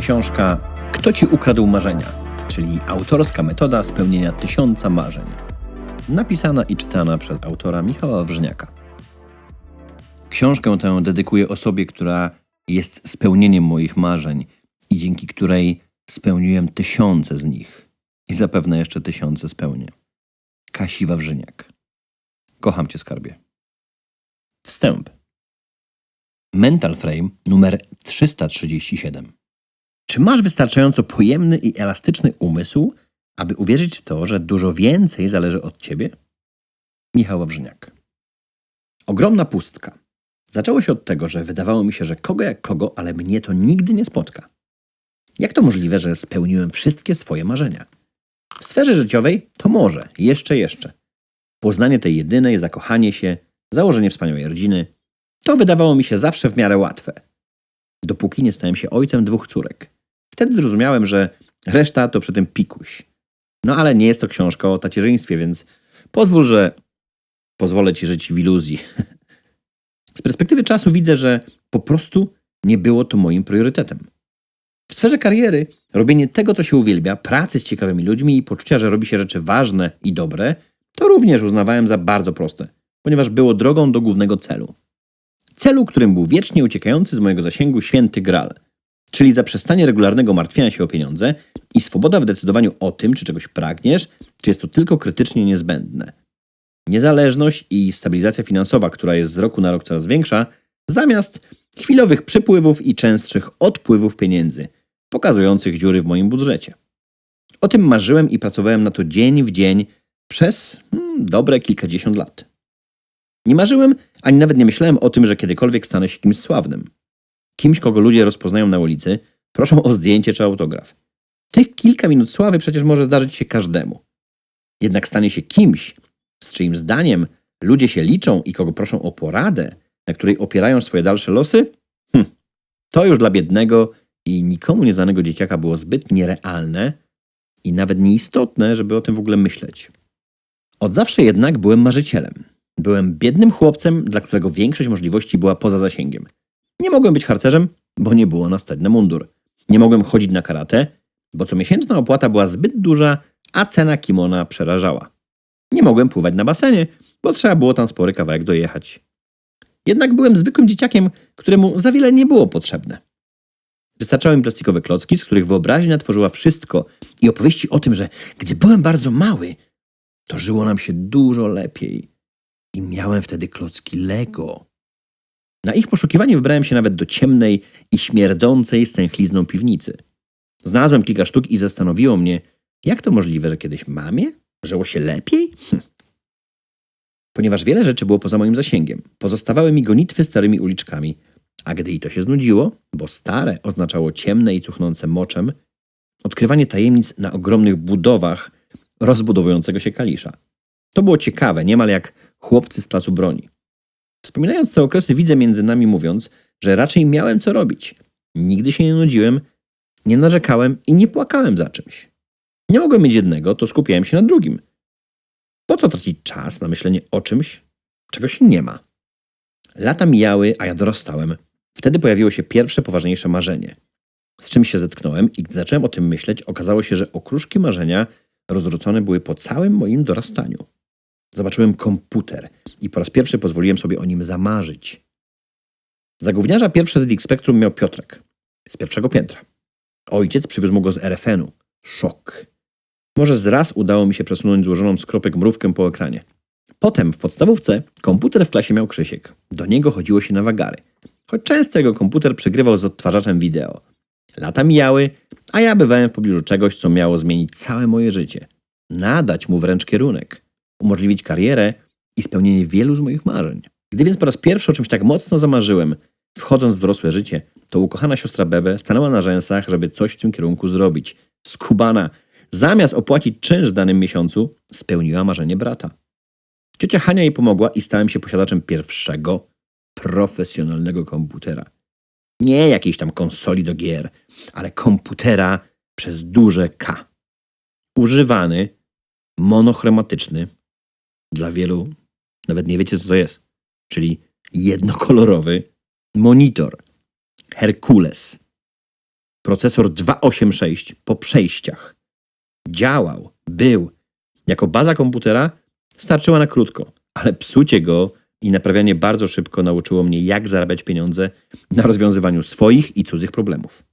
Książka Kto ci ukradł marzenia? Czyli autorska metoda spełnienia tysiąca marzeń. Napisana i czytana przez autora Michała Wrzniaka. Książkę tę dedykuję osobie, która jest spełnieniem moich marzeń i dzięki której spełniłem tysiące z nich i zapewne jeszcze tysiące spełnię. Kasi Wawrzyniak. Kocham cię, skarbie. Wstęp. Mental Frame numer 337. Czy masz wystarczająco pojemny i elastyczny umysł, aby uwierzyć w to, że dużo więcej zależy od ciebie? Michał Wawrzyniak. Ogromna pustka. Zaczęło się od tego, że wydawało mi się, że kogo jak kogo, ale mnie to nigdy nie spotka. Jak to możliwe, że spełniłem wszystkie swoje marzenia? W sferze życiowej to może, jeszcze, jeszcze. Poznanie tej jedynej, zakochanie się, założenie wspaniałej rodziny to wydawało mi się zawsze w miarę łatwe. Dopóki nie stałem się ojcem dwóch córek. Wtedy zrozumiałem, że reszta to przy tym pikuś. No ale nie jest to książka o tacierzyństwie, więc pozwól, że pozwolę ci żyć w iluzji. Z perspektywy czasu widzę, że po prostu nie było to moim priorytetem. W sferze kariery robienie tego, co się uwielbia, pracy z ciekawymi ludźmi i poczucia, że robi się rzeczy ważne i dobre, to również uznawałem za bardzo proste, ponieważ było drogą do głównego celu. Celu, którym był wiecznie uciekający z mojego zasięgu święty Gral, czyli zaprzestanie regularnego martwienia się o pieniądze i swoboda w decydowaniu o tym, czy czegoś pragniesz, czy jest to tylko krytycznie niezbędne. Niezależność i stabilizacja finansowa, która jest z roku na rok coraz większa, zamiast chwilowych przypływów i częstszych odpływów pieniędzy, pokazujących dziury w moim budżecie. O tym marzyłem i pracowałem na to dzień w dzień przez hmm, dobre kilkadziesiąt lat. Nie marzyłem, ani nawet nie myślałem o tym, że kiedykolwiek stanę się kimś sławnym. Kimś, kogo ludzie rozpoznają na ulicy, proszą o zdjęcie czy autograf. Tych kilka minut sławy przecież może zdarzyć się każdemu. Jednak stanie się kimś, z czyim zdaniem ludzie się liczą i kogo proszą o poradę, na której opierają swoje dalsze losy? Hm. To już dla biednego i nikomu nieznanego dzieciaka było zbyt nierealne i nawet nieistotne, żeby o tym w ogóle myśleć. Od zawsze jednak byłem marzycielem. Byłem biednym chłopcem, dla którego większość możliwości była poza zasięgiem. Nie mogłem być harcerzem, bo nie było na stać na mundur. Nie mogłem chodzić na karate, bo comiesięczna opłata była zbyt duża, a cena kimona przerażała. Nie mogłem pływać na basenie, bo trzeba było tam spory kawałek dojechać. Jednak byłem zwykłym dzieciakiem, któremu za wiele nie było potrzebne. Wystarczały mi plastikowe klocki, z których wyobraźnia tworzyła wszystko i opowieści o tym, że gdy byłem bardzo mały, to żyło nam się dużo lepiej. I miałem wtedy klocki Lego. Na ich poszukiwanie wybrałem się nawet do ciemnej i śmierdzącej stęchlizną piwnicy. Znalazłem kilka sztuk i zastanowiło mnie, jak to możliwe, że kiedyś mamie żyło się lepiej? Hm. Ponieważ wiele rzeczy było poza moim zasięgiem, pozostawały mi gonitwy starymi uliczkami, a gdy i to się znudziło, bo stare oznaczało ciemne i cuchnące moczem, odkrywanie tajemnic na ogromnych budowach rozbudowującego się kalisza. To było ciekawe, niemal jak chłopcy z placu broni. Wspominając te okresy, widzę między nami mówiąc, że raczej miałem co robić. Nigdy się nie nudziłem, nie narzekałem i nie płakałem za czymś. Nie mogłem mieć jednego, to skupiałem się na drugim. Po co tracić czas na myślenie o czymś, czego się nie ma? Lata mijały, a ja dorastałem. Wtedy pojawiło się pierwsze poważniejsze marzenie. Z czym się zetknąłem i gdy zacząłem o tym myśleć, okazało się, że okruszki marzenia rozrzucone były po całym moim dorastaniu. Zobaczyłem komputer i po raz pierwszy pozwoliłem sobie o nim zamarzyć. Za gówniarza pierwszy ZX Spectrum miał Piotrek z pierwszego piętra. Ojciec przywiózł mu go z RFN-u. Szok. Może z raz udało mi się przesunąć złożoną z kropek mrówkę po ekranie. Potem w podstawówce komputer w klasie miał Krzysiek. Do niego chodziło się na wagary. Choć często jego komputer przegrywał z odtwarzaczem wideo. Lata mijały, a ja bywałem w pobliżu czegoś, co miało zmienić całe moje życie. Nadać mu wręcz kierunek. Umożliwić karierę i spełnienie wielu z moich marzeń. Gdy więc po raz pierwszy o czymś tak mocno zamarzyłem, wchodząc w dorosłe życie, to ukochana siostra Bebe stanęła na rzęsach, żeby coś w tym kierunku zrobić. Skubana, zamiast opłacić czynsz w danym miesiącu, spełniła marzenie brata. Ciocia Hania jej pomogła i stałem się posiadaczem pierwszego profesjonalnego komputera. Nie jakiejś tam konsoli do gier, ale komputera przez duże K. Używany, monochromatyczny, dla wielu nawet nie wiecie co to jest, czyli jednokolorowy monitor Herkules. procesor 286 po przejściach. Działał, był. Jako baza komputera starczyła na krótko, ale psucie go i naprawianie bardzo szybko nauczyło mnie, jak zarabiać pieniądze na rozwiązywaniu swoich i cudzych problemów.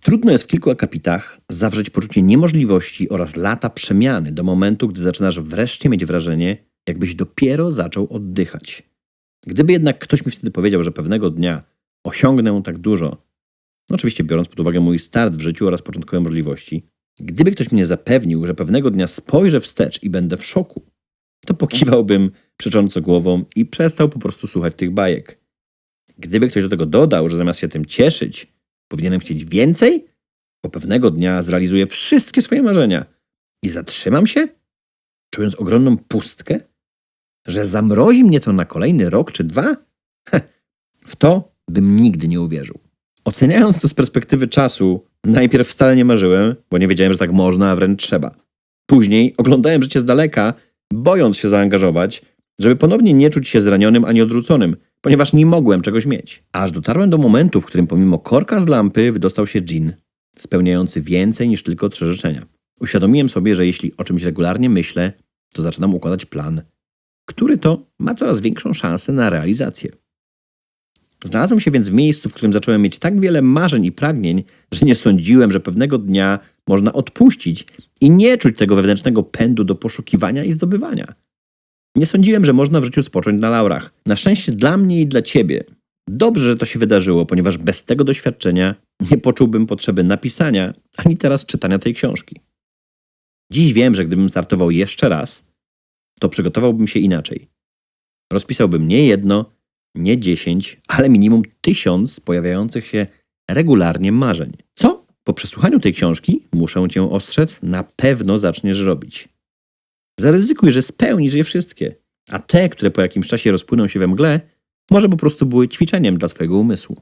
Trudno jest w kilku akapitach zawrzeć poczucie niemożliwości oraz lata przemiany do momentu, gdy zaczynasz wreszcie mieć wrażenie, jakbyś dopiero zaczął oddychać. Gdyby jednak ktoś mi wtedy powiedział, że pewnego dnia osiągnę tak dużo, no oczywiście biorąc pod uwagę mój start w życiu oraz początkowe możliwości, gdyby ktoś mnie zapewnił, że pewnego dnia spojrzę wstecz i będę w szoku, to pokiwałbym przecząco głową i przestał po prostu słuchać tych bajek. Gdyby ktoś do tego dodał, że zamiast się tym cieszyć, powinienem chcieć więcej, bo pewnego dnia zrealizuję wszystkie swoje marzenia i zatrzymam się, czując ogromną pustkę, że zamrozi mnie to na kolejny rok czy dwa? Heh, w to bym nigdy nie uwierzył. Oceniając to z perspektywy czasu, najpierw wcale nie marzyłem, bo nie wiedziałem, że tak można, a wręcz trzeba. Później oglądałem życie z daleka, bojąc się zaangażować, żeby ponownie nie czuć się zranionym ani odrzuconym, ponieważ nie mogłem czegoś mieć. Aż dotarłem do momentu, w którym pomimo korka z lampy wydostał się dżin, spełniający więcej niż tylko trzy życzenia. Uświadomiłem sobie, że jeśli o czymś regularnie myślę, to zaczynam układać plan, który to ma coraz większą szansę na realizację. Znalazłem się więc w miejscu, w którym zacząłem mieć tak wiele marzeń i pragnień, że nie sądziłem, że pewnego dnia można odpuścić i nie czuć tego wewnętrznego pędu do poszukiwania i zdobywania. Nie sądziłem, że można w życiu spocząć na laurach. Na szczęście dla mnie i dla ciebie. Dobrze, że to się wydarzyło, ponieważ bez tego doświadczenia nie poczułbym potrzeby napisania ani teraz czytania tej książki. Dziś wiem, że gdybym startował jeszcze raz, to przygotowałbym się inaczej. Rozpisałbym nie jedno, nie dziesięć, ale minimum tysiąc pojawiających się regularnie marzeń. Co? Po przesłuchaniu tej książki, muszę cię ostrzec, na pewno zaczniesz robić. Zaryzykuj, że spełnisz je wszystkie, a te, które po jakimś czasie rozpłyną się we mgle, może po prostu były ćwiczeniem dla twojego umysłu.